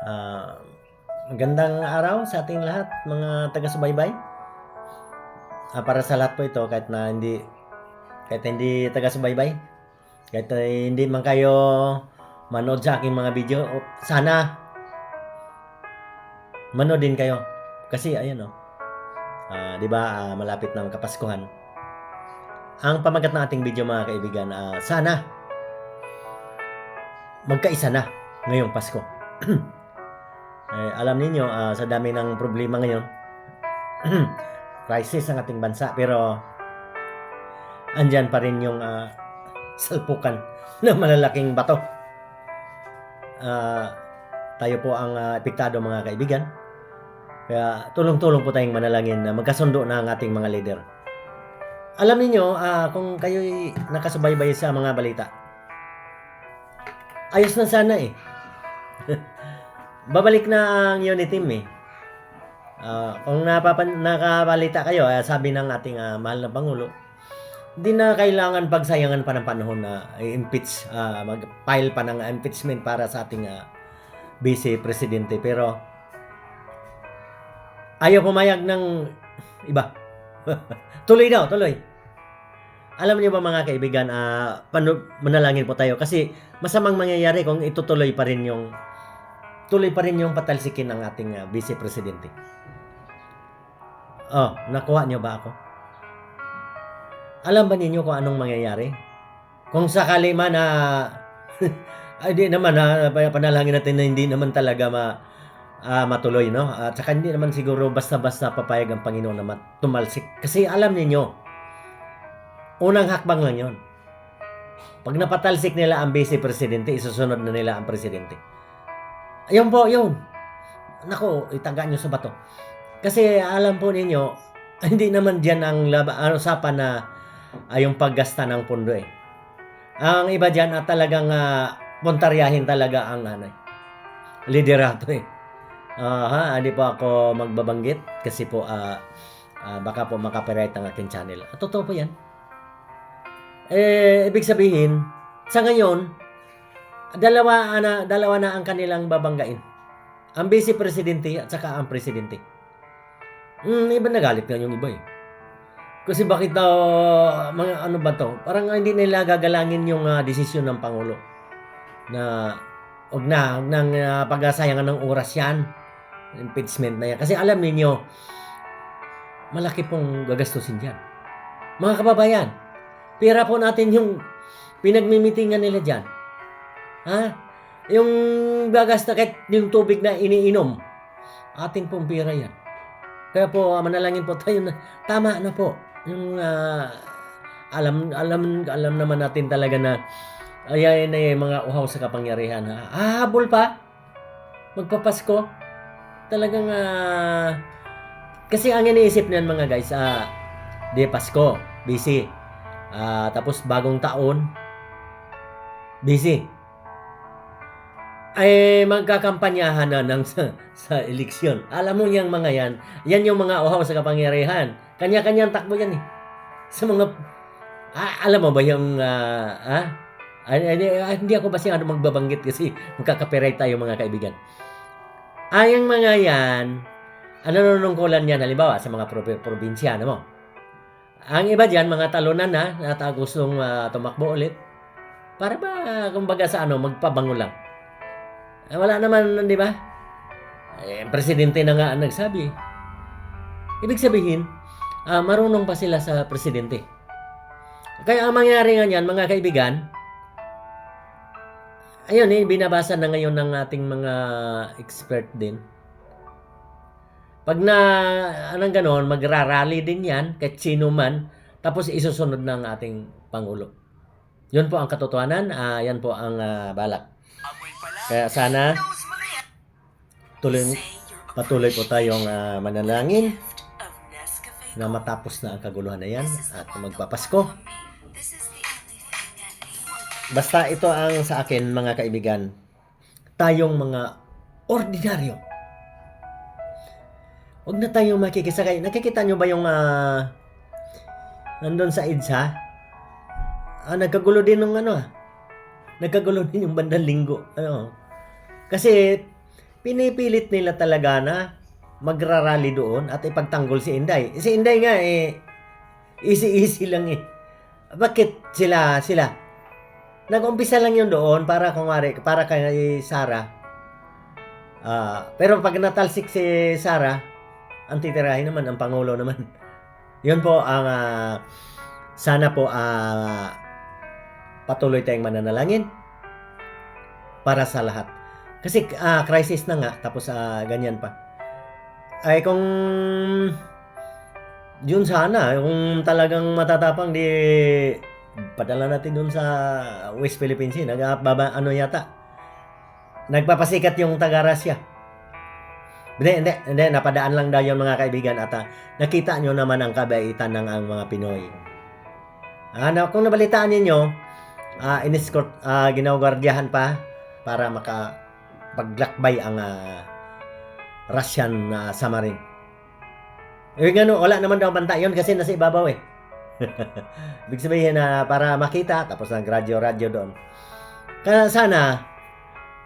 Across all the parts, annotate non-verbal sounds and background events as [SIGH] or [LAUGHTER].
Ah, magandang araw sa ating lahat, mga taga-subaybay. Ah, para sa lahat po ito, kahit na hindi kahit hindi taga-subaybay, kahit na hindi man kayo manood sa aking mga video, sana manood din kayo. Kasi ayun oh. Ah, 'di ba, ah, malapit ng Kapaskuhan. Ang pamagat ng ating video mga kaibigan, ah, sana magkaisa na ngayong Pasko. [CLEARS THROAT] Eh, alam niyo sa dami ng problema ngayon, [CLEARS THROAT] crisis ang ating bansa, pero andyan pa rin yung ah, salpukan [LAUGHS] ng malalaking bato. Ah, tayo po ang ah, epektado mga kaibigan. Kaya tulong-tulong po tayong manalangin na magkasundo na ang ating mga leader. Alam niyo ah, kung kayo'y nakasubaybay sa mga balita, ayos na sana eh. [LAUGHS] babalik na ang unit team eh. Ah, kung napapan nakabalita kayo, ah, sabi ng ating ah, mahal na Pangulo, hindi na kailangan pagsayangan pa ng panahon na i-impeach, ah, mag-file pa ng impeachment para sa ating ah, vice presidente. Pero ayaw pumayag ng iba. [LAUGHS] tuloy daw, tuloy. Alam niyo ba mga kaibigan, panu- manalangin po tayo kasi masamang mangyayari kung itutuloy pa rin yung tuloy pa rin yung patalsikin ng ating uh, vice presidente. Oh, nakuha niyo ba ako? Alam ba ninyo kung anong mangyayari? Kung sakali man na [LAUGHS] ay di naman ha, panalangin natin na hindi naman talaga ma ah, matuloy no. At saka hindi naman siguro basta-basta papayag ang Panginoon na tumalsik kasi alam ninyo unang hakbang lang 'yon. Pag napatalsik nila ang vice presidente, isusunod na nila ang presidente. Ayun po, yun. Nako, itaga nyo sa bato. Kasi alam po ninyo, [LAUGHS] hindi naman dyan ang laba, ano, usapan na ay yung paggasta ng pundo eh. Ang iba dyan at talagang uh, puntaryahin talaga ang anay. Liderato eh. Ah, ha, hindi po ako magbabanggit kasi po ah, ah, baka po makapiright ang aking channel. At totoo po yan. Eh, ibig sabihin, sa ngayon, dalawa na dalawa na ang kanilang babanggain. Ang vice presidente at saka ang presidente. Hmm, iba nagalit nga yung iba eh. Kasi bakit daw mga ano ba to? Parang hindi nila gagalangin yung ah, desisyon ng pangulo na og na og nang uh, pagsayangan ng oras yan impeachment na yan kasi alam niyo malaki pong gagastusin diyan mga kababayan pera po natin yung pinagmimitingan nila diyan Ha? Yung gagasta kahit yung tubig na iniinom, ating pong pira yan. Kaya po, ah, manalangin po tayo na tama na po. Yung ah, alam alam alam naman natin talaga na ayan na yung mga uhaw sa kapangyarihan. Ha? Hahabol pa. Magpapasko. Talagang ah, kasi ang iniisip niyan mga guys, ah, di Pasko, busy. Ah, tapos bagong taon, busy ay magkakampanyahan na ng sa, sa eleksyon. Alam mo yung mga yan, yan yung mga uhaw sa kapangyarihan. Kanya-kanyang takbo yan eh. Sa mga, ah, alam mo ba yung, ah, ah, ay, ay, ay, hindi ako basta ano magbabanggit kasi magkakapiray tayo mga kaibigan. Ay, ang mga yan, ano nanunungkulan yan, halimbawa sa mga pro- probinsya, ano mo? Ang iba dyan, mga talunan na, na gustong ah, tumakbo ulit, para ba, kumbaga sa ano, magpabango lang. Eh, wala naman, di ba? Eh, presidente na nga ang nagsabi. Ibig sabihin, ah, marunong pa sila sa presidente. Kaya ang mangyari nga niyan, mga kaibigan, ayun eh, binabasa na ngayon ng ating mga expert din. Pag na, anong ganon, magrarally din yan, kahit sino man, tapos isusunod ng ating Pangulo. Yun po ang katotohanan, ah, yan po ang ah, balak. Kaya sana tuloy, patuloy po tayong ah, manalangin na matapos na ang kaguluhan na yan at magpapasko. Basta ito ang sa akin mga kaibigan, tayong mga ordinaryo. Huwag na tayong makikisakay. Nakikita nyo ba yung ah, nandun sa EDSA? Ah, nagkagulo din ng ano ah. Nagkagulo din yung bandang linggo. Ano? Kasi pinipilit nila talaga na magrarally doon at ipagtanggol si Inday. Si Inday nga eh, easy-easy lang eh. Bakit sila, sila? Nag-umpisa lang yun doon para kumari, para kay Sara. Ah, pero pag natalsik si Sara, ang titirahin naman, ang Pangulo naman. [LAUGHS] Yun po ang ah, sana po ah, patuloy tayong mananalangin para sa lahat. Kasi ah, crisis na nga, tapos ah, ganyan pa. Ay kung yun sana, kung talagang matatapang di padala natin dun sa West Philippine Sea. Nagbaba, ano yata, nagpapasikat yung taga-Russia. Hindi, hindi, hindi, napadaan lang daw yung mga kaibigan at ah, nakita nyo naman ang kabaitan ng ang mga Pinoy. Ano, kung nabalitaan ninyo, ah in-escort, ah, ginawagwardiyahan pa para maka paglakbay ang ah, Russian na submarine. Eh, gano, wala naman daw banta yun kasi nasa ibabaw eh. [LAUGHS] Ibig sabihin na para makita, tapos nag-radyo-radyo doon. Kaya sana,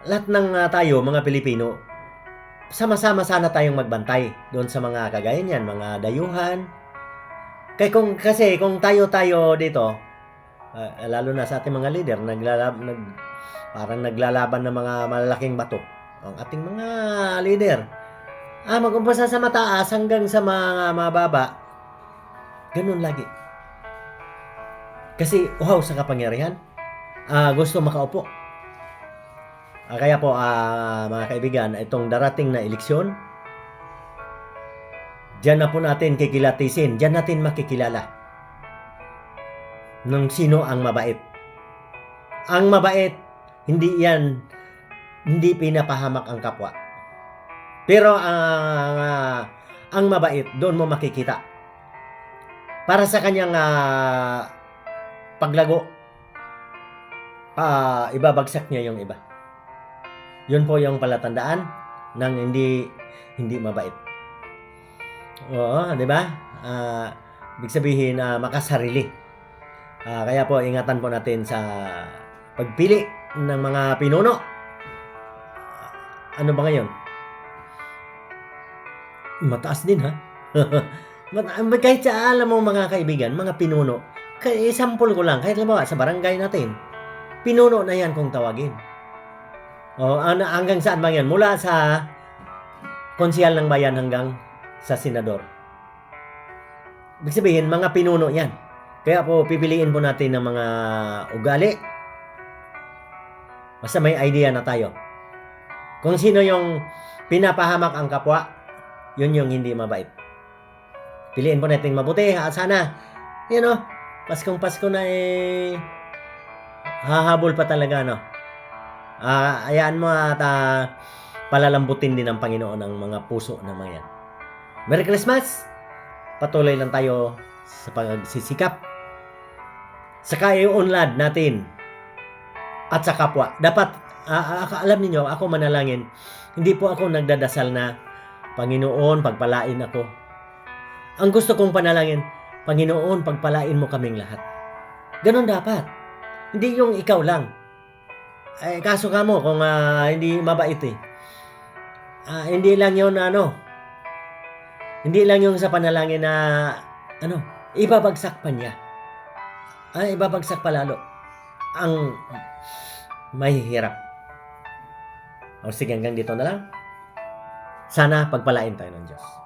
lahat ng ah, tayo, mga Pilipino, sama-sama sana tayong magbantay doon sa mga kagaya niyan, mga dayuhan. Kaya kung, kasi kung tayo-tayo dito, ah, lalo na sa ating mga leader, naglalab, nag, parang naglalaban ng mga malalaking bato. Ang ating mga leader, ah, mag-umpasa sa mataas hanggang sa mga mababa. Ganun lagi. Kasi uhaw sa kapangyarihan. Ah, gusto makaupo. Ah, kaya po ah, mga kaibigan, itong darating na eleksyon, diyan na po natin kikilatisin, diyan natin makikilala ng sino ang mabait. Ang mabait, hindi yan, hindi pinapahamak ang kapwa. Pero ang ah, ang mabait, doon mo makikita. Para sa kanyang ah, paglago, ah, ibabagsak niya yung iba. Yun po yung palatandaan ng hindi hindi mabait. Oo, 'di ba? Ah, ibig sabihin na makasarili. Ah, kaya po ingatan po natin sa pagpili ng mga pinuno. Ano ba ngayon? Mataas din ha. [LAUGHS] Mat- kahit sa alam mo mga kaibigan, mga pinuno, kaya sample ko lang, kahit halimbawa sa barangay natin, pinuno na yan kung tawagin. O, hanggang saan ba yan? Mula sa konsyal ng bayan hanggang sa senador. Ibig sabihin, mga pinuno yan. Kaya po, pipiliin po natin ng mga ugali. Basta may idea na tayo. Kung sino yung pinapahamak ang kapwa, yun yung hindi mabait. Piliin po natin mabuti at sana, you know, Paskong Pasko na eh, hahabol pa talaga, no? Ah, ayaan mo at ah, palalambutin din ng Panginoon ang mga puso ng mga yan. Merry Christmas! Patuloy lang tayo sa pagsisikap. Saka i-unlad natin at sa kapwa. Dapat, ah, alam niyo ako manalangin, hindi po ako nagdadasal na Panginoon, pagpalain ako. Ang gusto kong panalangin, Panginoon, pagpalain mo kaming lahat. Ganon dapat. Hindi yung ikaw lang. Eh, kaso ka mo kung ah, hindi mabait eh. Ah, hindi lang yun ano. Hindi lang yung sa panalangin na ano, ibabagsak pa niya. Ah, ibabagsak pa lalo. Ang mahihirap. O sige, hanggang dito na lang. Sana pagpalain tayo ng Diyos.